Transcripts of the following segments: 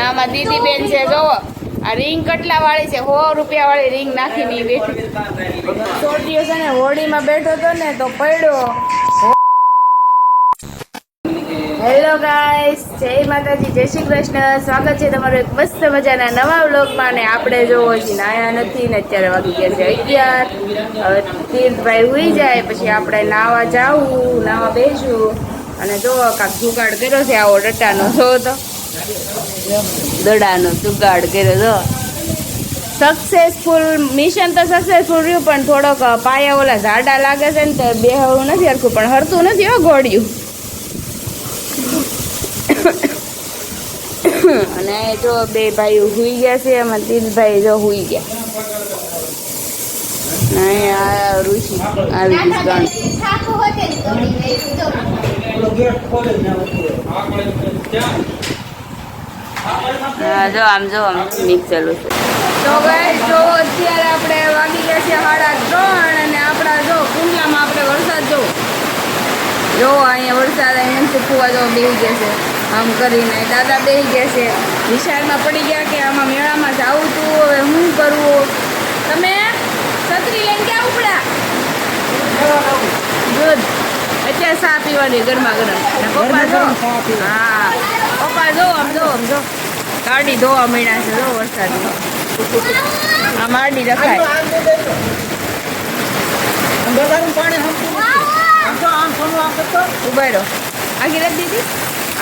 આમાં દીદી બેન છે જોવો આ રિંગ કેટલા વાળી છે, સો રૂપિયા વાળી રિંગ નાખીને બેઠી. છોટીઓ છે ને હોડીમાં બેઠો હતો ને, તો પડ્યો. હેલો ગાઈસ જય માતાજી, જય શ્રી કૃષ્ણ. સ્વાગત છે તમારું એક મસ્ત મજાના નવા વ્લોગમાં ને આપણે જોવો છીએ નાયા નથી ને અત્યારે વાગી ગયા છે અગિયાર. હવે તીર્થભાઈ હોઈ જાય, પછી આપણે નાવા જાવું, નાવા બેસું. અને જો કાંક જુગાડ કર્યો છે આવો ડટ્ટાનો જો તો. દડાનો જુગાડ કર્યો તો. સક્સેસફુલ મિશન તો સક્સેસફુલ રહ્યું પણ થોડોક પાયા ઓલા ઝાડા લાગે છે ને તો બેહવું નથી હરખું પણ હરતું નથી હો ઘોડ્યું. અને જો બે ભાઈ હુઈ ગયા છે એમાં તીર્થભાઈ જો હુઈ ગયા. અહીંયા આ ઋષિ આવી ગણ હા જો આમ જો આમ મિક્સ ચાલુ છે. તો ગાઈસ જો અત્યારે આપણે વાગી ગયા છે સાડા ત્રણ અને આપણા જો કુંડલામાં આપણે વરસાદ જો. જો અહીંયા વરસાદ અહીંયા સુકવા જો બેસી ગયા છે. આમ કરીને દાદા બેસી ગયા છે. વિશાળમાં પડી ગયા કે આમાં મેળામાં જવું તું હવે શું કરવું તમે છત્રી લઈને ક્યાં ઉપડા ગુડ. અત્યારે સા પીવાની ગરમા ગરમ. અને પપ્પા જો. હા. પપ્પા જો આમ જો આમ જો. ગાડી ધોવા મળ્યા છે જો વરસાદ. આ માડી રખાય. ઉભેરો આખી રાત દીધી?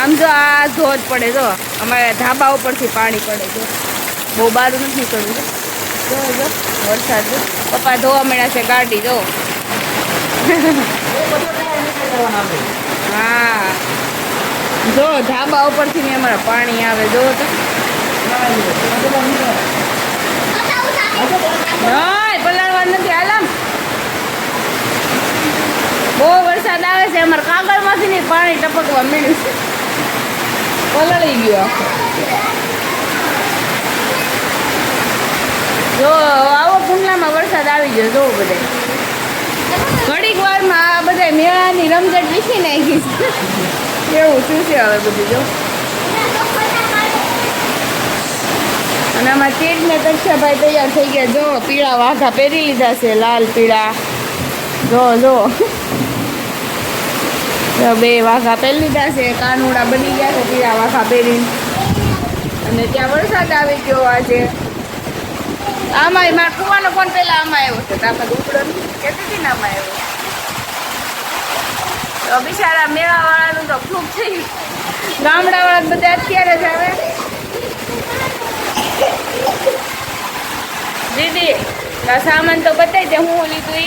આમ જો આ ધોધ પડે જો. અમારા ધાબા ઉપરથી પાણી પડે જો. બહુ બારું નથી કરવું જો. જો વરસાદ પપ્પા ધોવા મળ્યા છે ગાડી જો. હા. જો ધાબા ઉપરથી ને અમારા પાણી આવે, જો તો. પલાળવા નથી હાલામ બહુ વરસાદ આવે છે, અમારે કાગળમાંથી ને પાણી ટપકવા મળ્યું છે. પલળી ગયો જો, આવો કુંડલામાં વરસાદ આવી ગયો જો બધે ઘડીક વારમાં બધા મેળાની રમઝટ લીખી નાખી છે. એવું શું છે હવે બધું જો? અને આમાં તીર્થ ને કક્ષાભાઈ તૈયાર થઈ ગયા. જો, પીળા વાઘા પહેરી લીધા છે, લાલ પીળા. જો જો. બે વાઘા પહેરી લીધા છે કાનુડા બની ગયા છે, પીળા વાઘા પહેરીને. અને ત્યાં વરસાદ આવી ગયો આજે. આમાં મારા કુવાનો પણ પહેલાં આમાં આવ્યો છે તાપા ઉપડો કેટલી આમાં આવ્યો? તો બિચારા મેળા વાળાનું તો ખૂબ છે ગામડાવાળા ગામડા વાળા બધા અત્યારે જ આવે. દીદી સામાન તો બતાવી દે, હું લીધું એ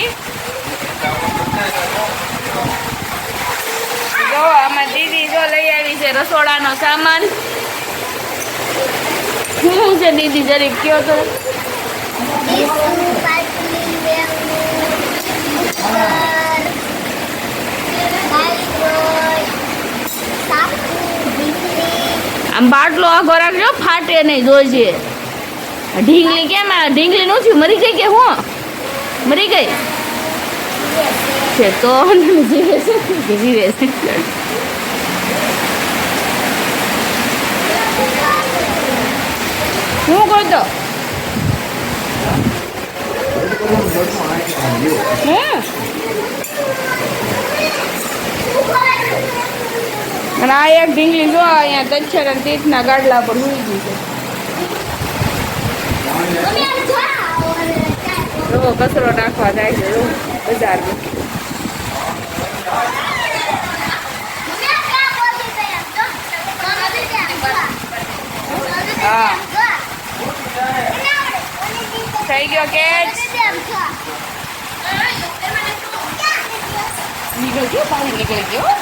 જો, આમાં દીદી જો લઈ આવી છે રસોડાનો સામાન. શું છે દીદી, જરીક કયો તો? આમ બાટલો આખો રાખજો ફાટે નહીં જોઈજે ઢીંગલી કેમ આ? ઢીંગલી નું થયું? મરી ગઈ કે હું? મરી ગઈ? છે તો જીવે છે. જીવે છે. શું કરતો હે? અને આ એક ઢીંગલી જો અહીંયા તચ્છર અને તીર્થના ગાડલા પર હુઈ ગઈ છે. જો કચરો નાખવા જાય છે બજારમાં. થઈ ગયો કેચ? નીકળી ગયો પાણી નીકળી ગયો.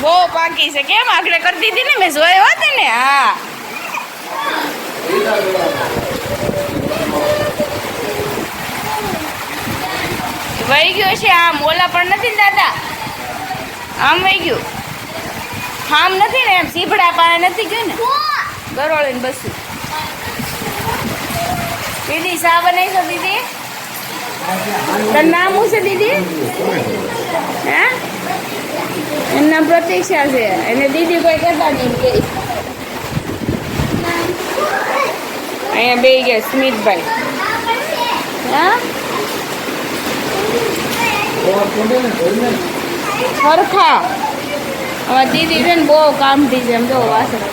બહુ પાકી છે. કેમ આગળ કરી દીધી ને મેં જોયો હતી ને હા. વહી ગયો છે આમ. ઓલા પણ નથી ને દાદા? આમ વહી ગયું. આમ નથી ને એમ સીભડા પાસે નથી ગયું ને? ગરોળીને બસું દીદી શા બનાવી છો દીદી. તારું નામ શું છે દીદી? હે? એમના પ્રતીક્ષા છે. એને દીદી કોઈ કહેતા નહીં કે અહીંયા બે ગયા સ્મિતભાઈ. હા? સરખા. હવે દીદી છે ને બહુ કામથી છે એમ જો વાસણ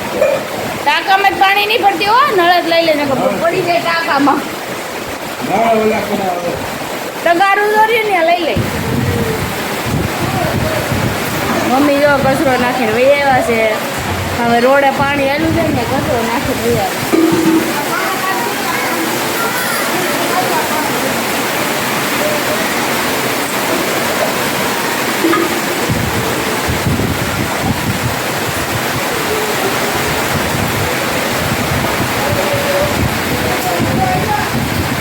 ટાંકામાં જ પાણી નહીં પડતી હો નળ જ લઈ લેને ખબર પડી જાય ટાંકામાં. તગારું દોર્યું ને લઈ લઈ મમ્મી જો કચરો નાખીને વહી આવ્યા છે. હવે રોડે પાણી આવેલું છે ને કચરો નાખીને વહી આવ્યા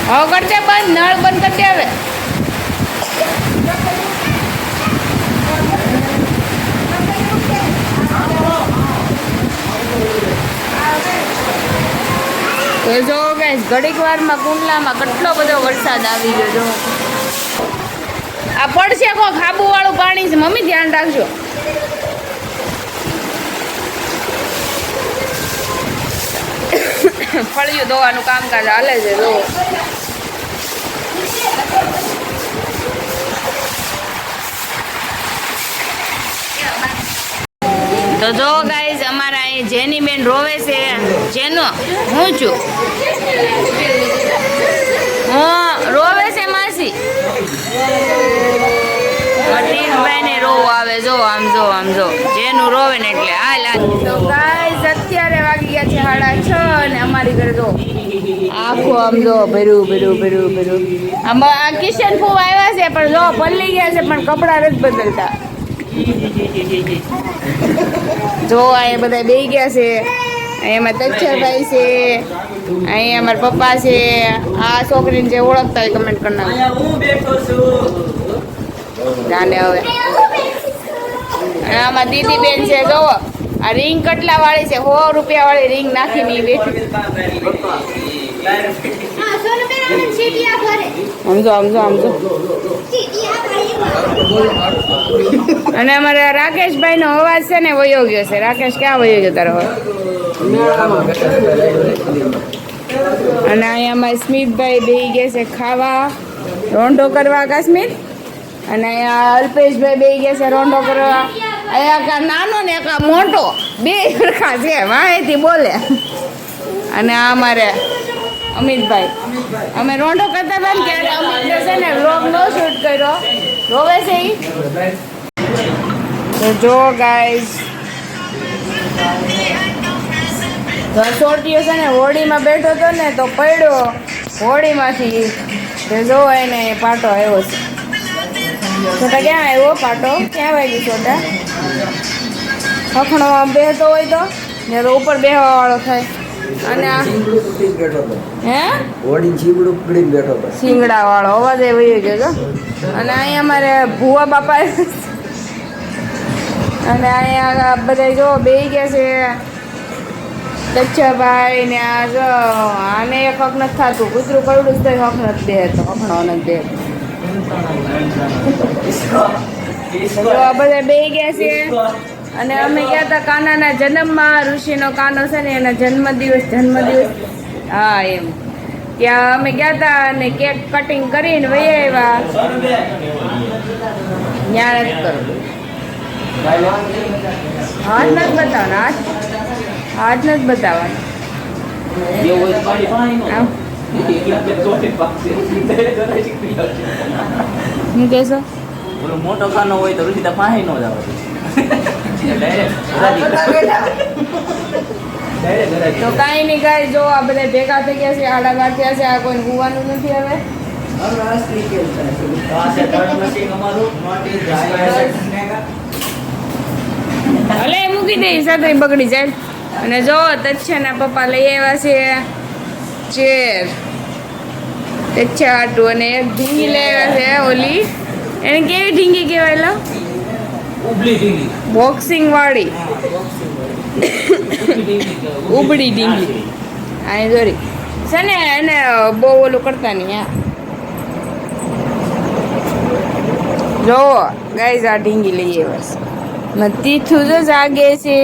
હવે કરજે બંધ, નળ બંધ કરી દે હવે તો જો ગાઈસ ઘડીક વારમાં કુંડલામાં કેટલો બધો વરસાદ આવી ગયો જો. આ પડશે કો ખાબુ વાળું પાણી છે. મમ્મી, ધ્યાન રાખજો. ફળિયું ધોવાનું કામકાજ હાલે છે, જો. તો જો ગાઈઝ અમારા અહીં જેની બેન રોવે છે. જેનો હું છું. હું રોવે છે માસી. મટીનભાઈ રોવ આવે, જો આમ જો આમ, જો. જેનું રોવે ને એટલે. તો ગાઈઝ અત્યારે વાગી ગયા છે સાડા છ અને અમારી ઘરે જો આખું આમ જો ભર્યું ભર્યું ભર્યું આ કિશન ફૂ આવ્યા છે, પણ જો પલ્લી ગયા છે, પણ કપડાં નથી બદલતા. જો એ બધા બે ગયા છે. એમાં તચ્છરભાઈ છે અહીંયા અમારા પપ્પા છે આ છોકરીને જે ઓળખતા હોય કમેન્ટ કરી નાખો. અહીંયા હું બેઠો છું. જાને હવે. આમાં દીદી બેન છે જોવો આ રિંગ કેટલા વાળી છે સો રૂપિયા વાળી રિંગ નાખીને બેઠી. સમજો સમજો સમજો અને અમારા રાકેશભાઈ નો અવાજ છે ને વયો ગયો છે. રાકેશ, ક્યાં વયો ગયો તારો અને અહીંયા અમારે સ્મિતભાઈ બેહી ગયા છે ખાવા. રોંઢો કરવા કાશ્મીર અને અહીંયા અલ્પેશભાઈ બેહી ગયા છે રોંઢો કરવા. અહીંયા નાનો ને એક મોટો. બે સરખા છે માહિતી બોલે. અને આ અમારે અમિતભાઈ. અમે રોંઢો કરતા હતા ને ત્યારે અમિત છે ને વ્લોગ નો શૂટ કર્યો. રોવે છે તો જો ગાઈઝ રસોટીયો છે ને હોડીમાં બેઠો હતો ને, તો પડ્યો હોડીમાંથી તે જો એને પાટો આવ્યો છે. છોટા ક્યાં આવ્યો પાટો? ક્યાં વાગી છોટા? હખણોમાં બેહતો હોય તો? જ્યારે ઉપર બેહવાવાળો થાય. અને આ હે? ઓડી જીવડું પકડીને બેઠો હતો શિંગડા વાળો અવાજ એ વયો ગયો તો અને અહીંયા અમારે ભુવા બાપા અને અહીંયા બધા જો બે ગયા છે. દચ્છાભાઈ ને આ જો આને એક હક નથી થતું. કૂતરું કરડું જ તો હક નથી બેહતો હકણો નથી દે તો આ બધા બે ગયા છે. અને અમે ગયા હતા કાનાના જન્મમાં, ઋષિનો કાનો છે ને એના જન્મદિવસ જન્મદિવસ. હા, એમ. ત્યાં અમે ગયા હતા અને કેક કટિંગ કરીને વહી આવ્યા. ત્યાં જ કરો. હાથ નથી બતાવવાના, હાથ? હાથ નથી બતાવવાના. શું કહેશો મોટો ખાનો હોય તો રુચિતા પાસે નો જ આવે તો કઈ નહીં કઈ, જો આ બધા ભેગા થઈ ગયા છે, આડા ગાંઠિયા છે, આ કોઈ હોવાનું નથી હવે. ભલે મૂકી દઈ સાથે બગડી જાય. અને જો તચ્છાના પપ્પા લઈ આવ્યા છે. ચેર. તચ્છા હાટું અને એક ઢીંગી લઈ આવ્યા છે, ઓલી. એને કેવી ઢીંગી કહેવાય, લો? ઉબલી બોક્સિંગ વાળી ઉબડી ઢીંગી આની દોરી છે ને એને બહુ ઓલું કરતા નહીં હા. જોવો ગાઈઝ આ ઢીંગી લઈએ બસ નથી થું તો જાગે છે.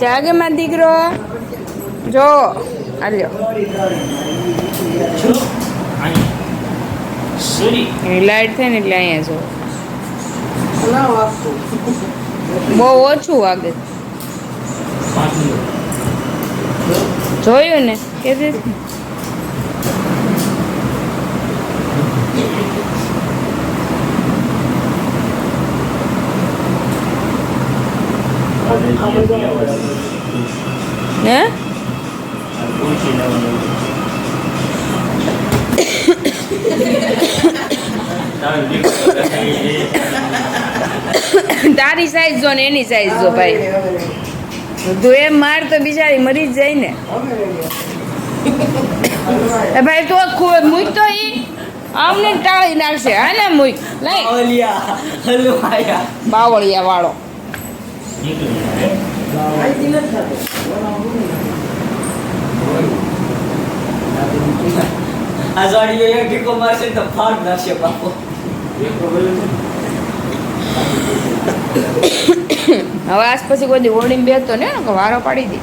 જાગે માં દીકરો? જો. આલ્યો સોરી. લાઈટ થાય ને એટલે અહીંયા જો બહુ ઓછું વાગે. જોયું ને? કે હે? તારી સાઈઝ જો ને એની સાઈઝ જો ભાઈ. તું એમ માર તો બિચારી મરી જ જાય ને. એ ભાઈ તો મૂક તો ઈ. આમને ટાળી નાખશે. હા ને મૂક. લઈ બાવળિયા. વાળો. આ જોડી એક ટીકો મારશે તો ફાડ નાખશે બાપો. હવે આજ પછી કોઈ દી હોડીને બેસતો ને કે વારો પાડી દે.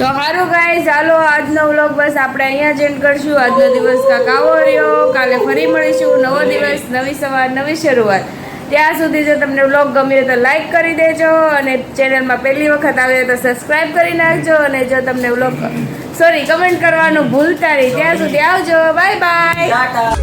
તો સારું ગાઈસ ચાલો આજનો વ્લોગ બસ આપણે અહીંયા જ એન્ડ કરશું. આજનો દિવસ કાકાવો રહ્યો. કાલે ફરી મળીશું. નવો દિવસ નવી સવાર નવી શરૂઆત. ત્યાં સુધી જો તમને વ્લોગ ગમ્યો તો લાઈક કરી દેજો અને ચેનલમાં પહેલી વખત આવ્યો તો સબસ્ક્રાઈબ કરી નાખજો અને જો તમને વ્લોગ સોરી કમેન્ટ કરવાનું ભૂલતા નહીં. ત્યાં સુધી આવજો. Bye bye tata.